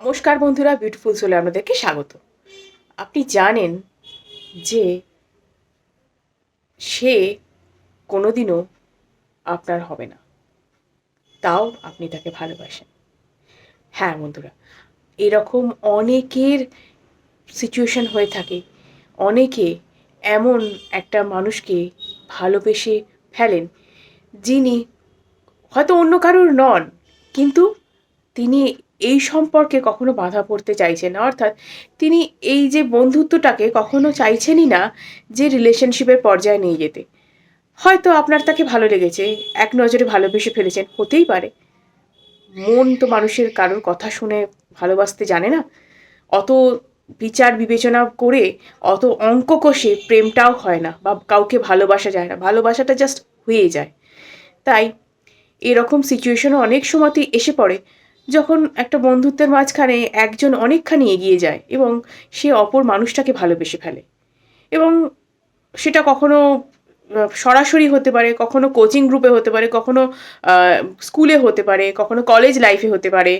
নমস্কার বন্ধুরা বিউটিফুল সোলে আপনাদেরকে স্বাগত। আপনি জানেন যে সে কোনোদিনও আপনার হবে না। তাও আপনি তাকে ভালোবাসেন। হ্যাঁ বন্ধুরা, এরকম অনেকের সিচুয়েশন হয়ে থাকে। অনেকে এমন একটা মানুষকে ভালোবেসে ফেলেন যিনি হয়তো অন্য কারোর নন, কিন্তু তিনি এই সম্পর্কে কখনো বাধা পড়তে চাইছেন না। অর্থাৎ তিনি এই যে বন্ধুত্বটাকে কখনো চাইছেনই না যে রিলেশনশিপের পর্যায়ে নিয়ে যেতে। হয়তো আপনার তাকে ভালো লেগেছে, এক নজরে ভালোবেসে ফেলেছেন, হতেই পারে। মন তো মানুষের কারোর কথা শুনে ভালোবাসতে জানে না। অত বিচার বিবেচনা করে, অত অঙ্ক কষে প্রেমটাও হয় না বা কাউকে ভালোবাসা যায় না। ভালোবাসাটা জাস্ট হয়ে যায়। তাই এরকম সিচুয়েশনও অনেক সময়তেই এসে পড়ে। যখন একটা বন্ধুত্বের মাঝখানে একজন অনেকখানি এগিয়ে যায় এবং সে অপর মানুষটাকে ভালোবেসে ফেলে এবং সেটা কখনো সরাসরি হতে পারে, কখনো কোচিং গ্রুপে হতে পারে, কখনো স্কুলে হতে পারে, কখনো কলেজ লাইফে হতে পারে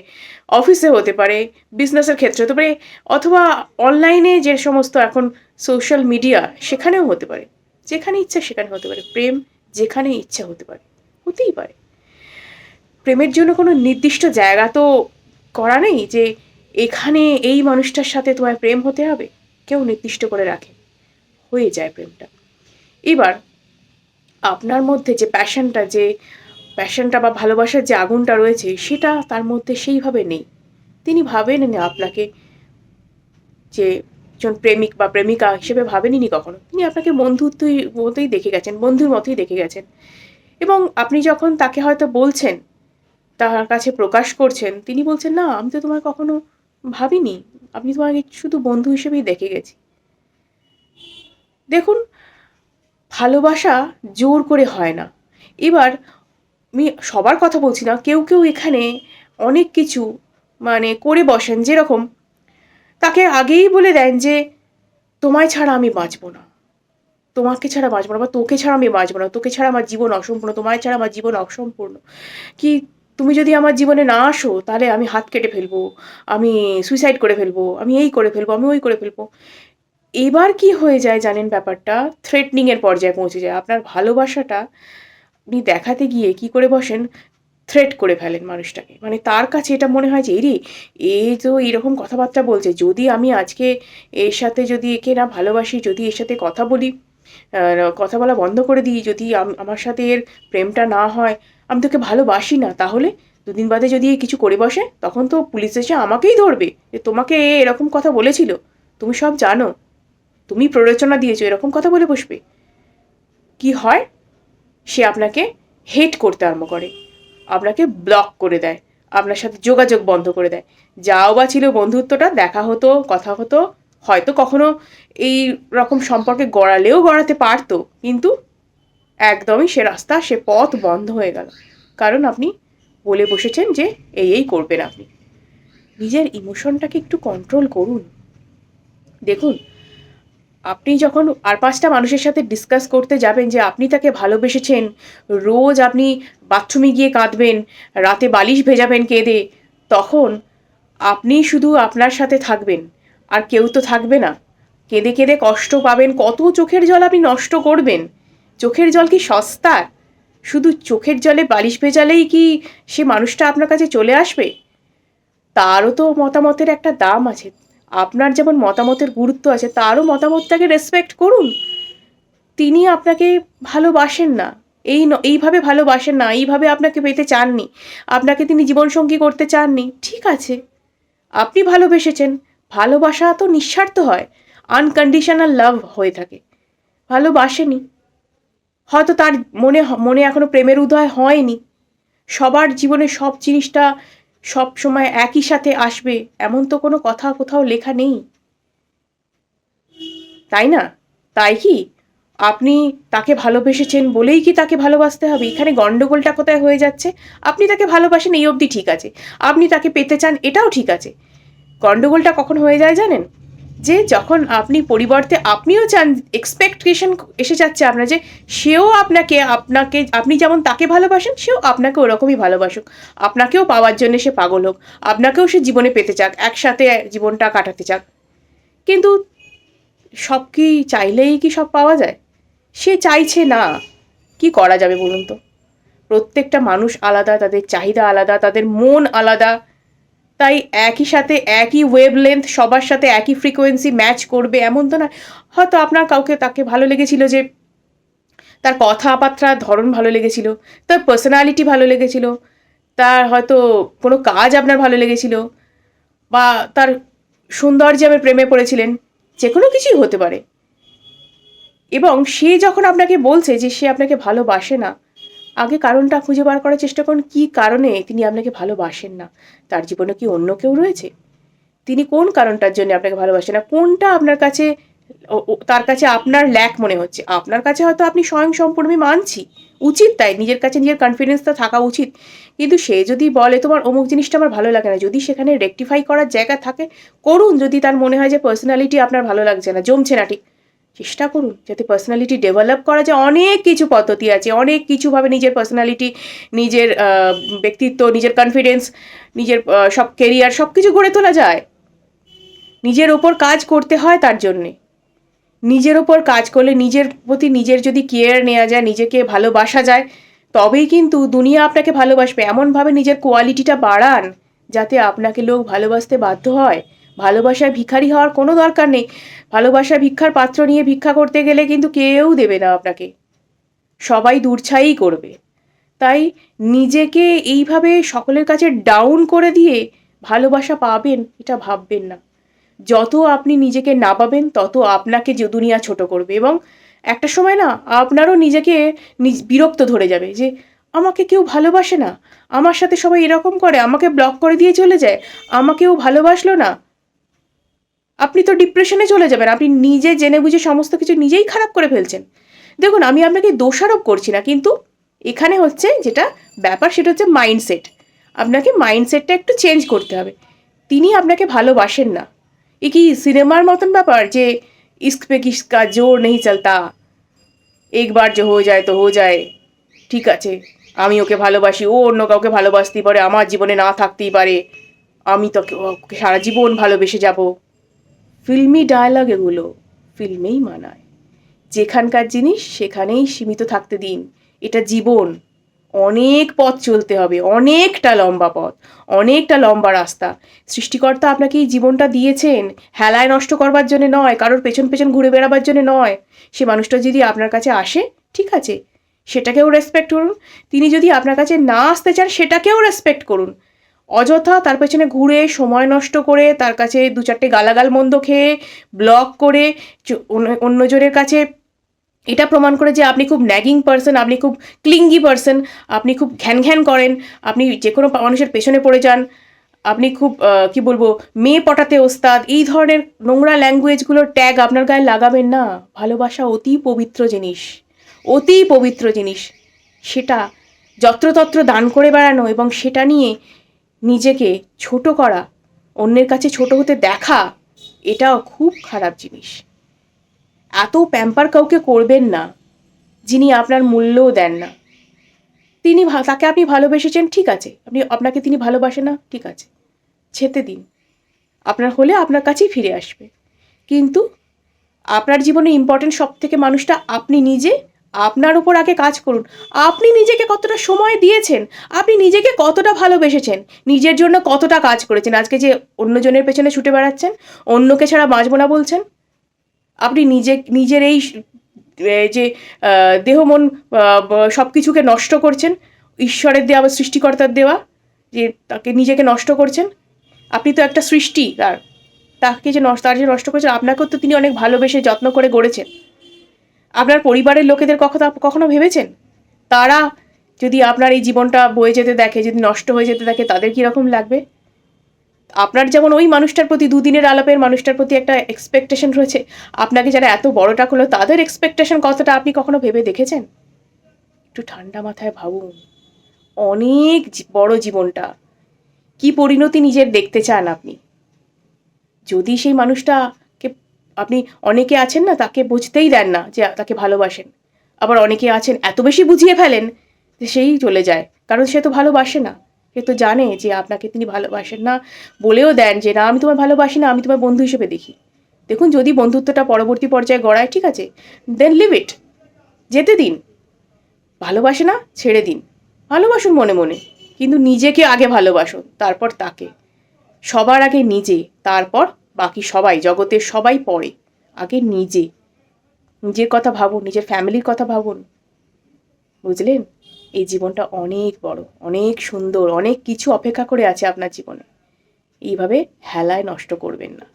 অফিসে হতে পারে বিজনেসের ক্ষেত্রে হতে পারে, অথবা অনলাইনে যে সমস্ত এখন সোশ্যাল মিডিয়া সেখানেও হতে পারে, যেখানে ইচ্ছা সেখানে হতে পারে, প্রেম যেখানে ইচ্ছা হতে পারে, হতেই পারে। প্রেমের জন্য কোনো নির্দিষ্ট জায়গা তো করা নেই যে এখানে এই মানুষটার সাথে তোমার প্রেম হতে হবে? কেউ নির্দিষ্ট করে রাখে। হয়ে যায় প্রেমটা। এবার আপনার মধ্যে যে প্যাশনটা যে প্যাশনটা বা ভালোবাসার যে আগুনটা রয়েছে, সেটা তার মধ্যে সেইভাবে নেই। তিনি ভাবেন না আপনাকে যে একজন প্রেমিক বা প্রেমিকা হিসেবে ভাবেননি কখনো। তিনি আপনাকে বন্ধুত্বই মতোই দেখে গেছেন, বন্ধুর মতোই দেখে গেছেন। এবং আপনি যখন তাকে হয়তো বলছেন তার কাছে প্রকাশ করছেন, তিনি বলছেন, না, আমি তো তোমায় কখনো ভাবিনি। আমি তোমাকে শুধু বন্ধু হিসেবেই দেখে গেছি। দেখুন, ভালোবাসা জোর করে হয় না। এবার আমি সবার কথা বলছি না, কেউ কেউ এখানে অনেক কিছু মানে করে বসেন যেরকম, তাকে আগেই বলে দেন যে, তোমায় ছাড়া আমি বাঁচবো না। তোমাকে ছাড়া বাঁচবো না বা তোকে ছাড়া আমি বাঁচবো না। তোকে ছাড়া আমার জীবন অসম্পূর্ণ। তোমায় ছাড়া আমার জীবন অসম্পূর্ণ। কি তুমি যদি আমার জীবনে না আসো, তাহলে আমি হাত কেটে ফেলব, আমি সুইসাইড করে ফেলব, আমি এই করে ফেলব, আমি ওই করে ফেলব। এবার কি হয়ে যায় জানেন ব্যাপারটা? থ্রেটনিংয়ের পর্যায়ে পৌঁছে যায়। আপনার ভালোবাসাটা আপনি দেখাতে গিয়ে কি করে বসেন? থ্রেট করে ফেলেন মানুষটাকে। মানে তার কাছে এটা মনে হয় যে, এরে, এ তো এরকম কথাবার্তা বলছে। যদি আমি আজকে এর সাথে যদি একে না ভালোবাসি, যদি এর সাথে কথা বলি কথা বলা বন্ধ করে দিই, যদি আমার সাথে এর প্রেমটা না হয় আমি তোকে ভালোবাসি না, তাহলে দুদিন বাদে যদি কিছু করে বসে, তখন তো পুলিশ এসে আমাকেই ধরবে যে তোমাকে এরকম কথা বলেছিল। তুমি সব জানো। তুমি প্ররোচনা দিয়েছ, এরকম কথা বলে বসবে। কি হয়? সে আপনাকে হেট করতে আরম্ভ করে। আপনাকে ব্লক করে দেয়। আপনার সাথে যোগাযোগ বন্ধ করে দেয়। যাও বা ছিল বন্ধুত্বটা, দেখা হতো, কথা হতো, হয়তো কখনো এই রকম সম্পর্কে গড়ালেও গড়াতে পারতো, কিন্তু একদমই সে রাস্তা, সে পথ বন্ধ হয়ে গেল। কারণ আপনি বলে বসেছেন যে এই এই করবেন আপনি। নিজের ইমোশনটাকে একটু কন্ট্রোল করুন। দেখুন, আপনি যখন আর পাঁচটা মানুষের সাথে ডিসকাস করতে যাবেন যে আপনি তাকে ভালোবেসেছেন, রোজ আপনি বাথরুমে গিয়ে কাঁদবেন, রাতে বালিশ ভেজাবেন কেঁদে, তখন আপনি শুধু আপনার সাথে থাকবেন, আর কেউ তো থাকবে না। কেঁদে কেঁদে কষ্ট পাবেন, কত চোখের জল আপনি নষ্ট করবেন। চোখের জল কি সস্তা? শুধু চোখের জলে বালিশ ভেজালেই কি সে মানুষটা আপনার কাছে চলে আসবে? তারও তো মতামতের একটা দাম আছে। আপনার যেমন মতামতের গুরুত্ব আছে, তারও মতামতটাকে রেসপেক্ট করুন। তিনি আপনাকে ভালোবাসেন না। এই ন- এইভাবে ভালোবাসেন না, এইভাবে আপনাকে পেতে চাননি। আপনাকে তিনি জীবনসঙ্গী করতে চাননি। ঠিক আছে। আপনি ভালোবেসেছেন। ভালোবাসা তো নিঃস্বার্থ হয়। আনকন্ডিশনাল লাভ হয়ে থাকে। ভালোবাসেনি। হয়তো তার মনে মনে এখনও প্রেমের উদয় হয়নি। সবার জীবনে সব জিনিসটা সব সময় একই সাথে আসবে, এমন তো কোনো কথা কোথাও লেখা নেই। তাই না? তাই কি? আপনি তাকে ভালোবেসেছেন বলেই কি তাকে ভালোবাসতে হবে? এখানে গণ্ডগোলটা কোথায় হয়ে যাচ্ছে? আপনি তাকে ভালোবাসেন, এই অবধি ঠিক আছে। আপনি তাকে পেতে চান, এটাও ঠিক আছে। গন্ডগোলটা কখন হয়ে যায় জানেন? যে যখন আপনি পরিবর্তে আপনিও চান এক্সপেকটেশন এসে যাচ্ছে আপনার যে সেও আপনাকে আপনাকে, আপনি যেমন তাকে ভালোবাসেন, সেও আপনাকে ওরকমই ভালোবাসুক। আপনাকেও পাওয়ার জন্য সে পাগল হোক, আপনাকেও সে জীবনে পেতে চাক, একসাথে জীবনটা কাটাতে চাক। কিন্তু সব কি চাইলেই কি সব পাওয়া যায়? সে চাইছে না। কি করা যাবে বলুন তো? প্রত্যেকটা মানুষ আলাদা, তাদের চাহিদা আলাদা, তাদের মন আলাদা। তাই একই সাথে একই ওয়েভ লেন্থ সবার সাথে একই ফ্রিকোয়েন্সি ম্যাচ করবে, এমন তো না হয়তো আপনার কাউকে তাকে ভালো লেগেছিল যে তার কথাবার্তার ধরন ভালো লেগেছিল, তার পার্সোনালিটি ভালো লেগেছিল, তার হয়তো কোনো কাজ আপনার ভালো লেগেছিল, বা তার সৌন্দর্যে আপনি প্রেমে পড়েছিলেন, যে কোনো কিছুই হতে পারে। এবং সে যখন আপনাকে বলছে যে সে আপনাকে ভালোবাসে না আগে কারণটা খুঁজে বার করার চেষ্টা করুন, কী কারণে তিনি আপনাকে ভালোবাসেন না? তার জীবনে কি অন্য কেউ রয়েছে? তিনি কোন কারণটার জন্য আপনাকে ভালোবাসেন না? কোনটা আপনার কাছে তার কাছে আপনার ল্যাক মনে হচ্ছে? আপনার কাছে হয়তো আপনি স্বয়ং সম্পূর্ণ মানছি, উচিত তাই নিজের কাছে নিজের কনফিডেন্সটা থাকা উচিত। কিন্তু সে যদি বলে, তোমার অমুক জিনিসটা আমার ভালো লাগে না। যদি সেখানে রেকটিফাই করার জায়গা থাকে, করুন। যদি তার মনে হয় যে পার্সোনালিটি আপনার ভালো লাগছে না, জমছে না ঠিক। চেষ্টা করুন যাতে পার্সোনালিটি ডেভেলপ করা যায়। অনেক কিছু পদ্ধতি আছে, অনেক কিছুভাবে নিজের পার্সোনালিটি নিজের ব্যক্তিত্ব, নিজের কনফিডেন্স নিজের সব কেরিয়ার সব কিছু গড়ে তোলা যায়। নিজের ওপর কাজ করতে হয় তার জন্যে। নিজের ওপর কাজ করলে নিজের প্রতি নিজের যদি কেয়ার নেওয়া যায়, নিজেকে ভালোবাসা যায়, তবেই কিন্তু দুনিয়া আপনাকে ভালোবাসবে। এমনভাবে নিজের কোয়ালিটিটা বাড়ান যাতে আপনাকে লোক ভালোবাসতে বাধ্য হয়। ভালোবাসায় ভিখারি হওয়ার কোনো দরকার নেই। ভালোবাসা ভিক্ষার পাত্র নিয়ে ভিক্ষা করতে গেলে কিন্তু কেউ দেবে না আপনাকে। সবাই দূরছাই করবে। তাই নিজেকে এইভাবে সকলের কাছে ডাউন করে দিয়ে ভালোবাসা পাবেন, এটা ভাববেন না। যত আপনি নিজেকে না পাবেন তত আপনাকে যে দুনিয়া ছোট করবে এবং একটা সময় না আপনারও নিজেকে নিজ- বিরক্ত ধরে যাবে যে, আমাকে কেউ ভালোবাসে না। আমার সাথে সবাই এরকম করে, আমাকে ব্লক করে দিয়ে চলে যায়। আমাকেও ভালোবাসলো না। আপনি তো ডিপ্রেশনে চলে যাবেন। আপনি নিজে জেনে বুঝে সমস্ত কিছু নিজেই খারাপ করে ফেলছেন। দেখুন, আমি আপনাকে দোষারোপ করছি না, কিন্তু এখানে হচ্ছে যেটা ব্যাপার, সেটা হচ্ছে মাইন্ডসেট আপনাকে মাইন্ডসেটটা একটু চেঞ্জ করতে হবে। তিনি আপনাকে ভালোবাসেন না। এ কি সিনেমার মতন ব্যাপার যে, ইস্ক পে কিসকা জোর নেই চলতা। একবার যে হয়ে যায় তো হয়ে যায়। ঠিক আছে, আমি ওকে ভালোবাসি, ও অন্য কাউকে ভালোবাসতেই পারে, আমার জীবনে না থাকতেই পারে। আমি তোকে ওকে সারা জীবন ভালোবেসে যাব। ফিল্মি ডায়লগ এগুলো ফিল্মেই মানায়। যেখানকার জিনিস সেখানেই সীমিত থাকতে দিন। এটা জীবন। অনেক পথ চলতে হবে, অনেকটা লম্বা পথ, অনেকটা লম্বা রাস্তা। সৃষ্টিকর্তা আপনাকে এই জীবনটা দিয়েছেন, হেলায় নষ্ট করবার জন্য নয়, কারোর পেছন পেছন ঘুরে বেড়াবার জন্য নয়। সে মানুষটা যদি আপনার কাছে আসে, ঠিক আছে, সেটাকেও রেসপেক্ট করুন। তিনি যদি আপনার কাছে না আসতে চান, সেটাকেও রেসপেক্ট করুন। অযথা তার পেছনে ঘুরে সময় নষ্ট করে, তার কাছে দু চারটে গালাগাল মন্দ খেয়ে ব্লক করে অন্য- অন্যজনের কাছে এটা প্রমাণ করে যে আপনি খুব ন্যাগিং পারসন আপনি খুব ক্লিঙ্গি পারসন আপনি খুব ঘ্যান ঘ্যান করেন, আপনি যে কোনো মানুষের পেছনে পড়ে যান, আপনি খুব কি বলব, মেয়ে পটাতে ওস্তাদ, এই ধরনের নোংরা ল্যাঙ্গুয়েজগুলোর ট্যাগ আপনার গায়ে লাগাবেন না। ভালোবাসা অতি পবিত্র জিনিস, অতি পবিত্র জিনিস। সেটা যত্রতত্র দান করে বেড়ানো এবং সেটা নিয়ে নিজেকে ছোট করা, অন্যের কাছে ছোট হতে দেখা এটাও খুব খারাপ জিনিস। এত প্যাম্পার কাউকে করবেন না, যিনি আপনার মূল্যও দেন না। তিনি তাকে আপনি ভালোবেসেছেন, ঠিক আছে। আপনি, আপনাকে তিনি ভালোবাসে না, ঠিক আছে। ছেতে দিন। আপনার হলে আপনার কাছেই ফিরে আসবে। কিন্তু আপনার জীবনে ইম্পর্টেন্ট সব থেকে মানুষটা আপনি নিজে আপনার উপর আগে কাজ করুন। আপনি নিজেকে কতটা সময় দিয়েছেন? আপনি নিজেকে কতটা ভালোবেসেছেন? নিজের জন্য কতটা কাজ করেছেন? আজকে যে অন্যজনের পেছনে ছুটে বেড়াচ্ছেন, অন্যকে ছাড়া বাঁচবো না বলছেন? আপনি নিজে, নিজের এই যে দেহ, মন সব কিছুকে নষ্ট করছেন, ঈশ্বরের দেওয়া বা সৃষ্টিকর্তার দেওয়া, যে তাকে নিজেকে নষ্ট করছেন? আপনি তো একটা সৃষ্টি, তার, তাকে যে নষ্ট, তার যে নষ্ট করেছেন, আপনাকেও তো তিনি অনেক ভালোবেসে যত্ন করে গড়েছেন। আপনার পরিবারের লোকেদের কখনো কখনো ভেবেছেন? তারা যদি আপনার এই জীবনটা বয়ে যেতে দেখে, যদি নষ্ট হয়ে যেতে দেখে, তাদের কীরকম লাগবে? আপনার যেমন ওই মানুষটার প্রতি, দুদিনের আলাপের মানুষটার প্রতি একটা এক্সপেকটেশন রয়েছে, আপনাকে যারা এত বড়টা করল তাদের এক্সপেকটেশন কতটা আপনি কখনো ভেবে দেখেছেন? একটু ঠান্ডা মাথায় ভাবুন, অনেক বড় জীবনটা, কি পরিণতি নিজের দেখতে চান আপনি? যদি সেই মানুষটাকে আপনি অনেকে আছেন না, তাকে বুঝতেই দেন না যে তাকে ভালোবাসেন। আবার অনেকে আছেন, এত বেশি বুঝিয়ে ফেলেন যে সেই চলে যায়, কারণ সে তো ভালোবাসে না। সে তো জানে যে আপনাকে তিনি ভালোবাসেন না বলেও দেন যে, না, আমি তোমায় ভালোবাসি না, আমি তোমার বন্ধু হিসেবে দেখি। দেখুন, যদি বন্ধুত্বটা পরবর্তী পর্যায়ে গড়ায়, ঠিক আছে দেন লিভ ইট যেতে দিন। ভালোবাসে না, ছেড়ে দিন। ভালোবাসুন মনে মনে, কিন্তু নিজেকে আগে ভালোবাসুন, তারপর তাকে। সবার আগে নিজে, তারপর বাকি সবাই জগতের সবাই পড়ে। আগে নিজে। নিজের কথা ভাবুন, নিজের ফ্যামিলির কথা ভাবুন। বুঝলেন? এই জীবনটা অনেক বড়, অনেক সুন্দর, অনেক কিছু অপেক্ষা করে আছে আপনার জীবনে। এইভাবে হেলায় নষ্ট করবেন না।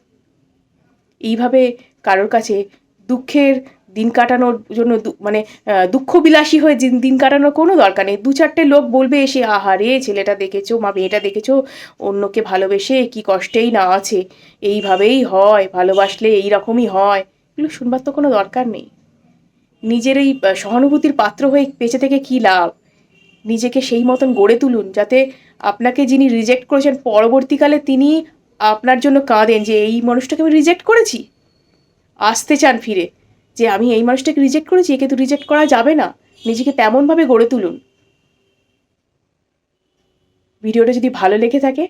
এইভাবে কারোর কাছে দুঃখের দিন কাটানোর জন্য মানে আহ, দুঃখবিলাসী হয়ে দিন দিন কাটানোর কোনো দরকার নেই। দু চারটে লোক বলবে এসে আহারে ছেলেটা দেখেছ মা মেয়েটা দেখেছ অন্যকে ভালোবেসে কি কষ্টেই না আছে। এইভাবেই হয় ভালোবাসলে এই রকমই হয়। এগুলো শুনবার তো কোনো দরকার নেই। নিজের এই সহানুভূতির পাত্র হয়ে বেঁচে থেকে কী লাভ? নিজেকে সেই মতন গড়ে তুলুন যাতে আপনাকে যিনি রিজেক্ট করেছেন পরবর্তীকালে তিনি আপনার জন্য কাঁদেন যে এই মানুষটাকে আমি রিজেক্ট করেছি? আসতে চান ফিরে। যে আমি এই মানুষটাকে রিজেক্ট করেছি, একে তো রিজেক্ট করা যাবে না। নিজেকে তেমনভাবে গড়ে তুলুন। ভিডিওটা যদি ভালো লেগে থাকে,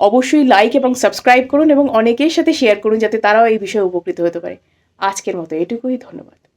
অবশ্যই লাইক এবং সাবস্ক্রাইব করুন এবং অনেকের সাথে শেয়ার করুন, যাতে তারাও এই বিষয়ে উপকৃত হতে পারে। আজকের মতো এটুকুই, ধন্যবাদ।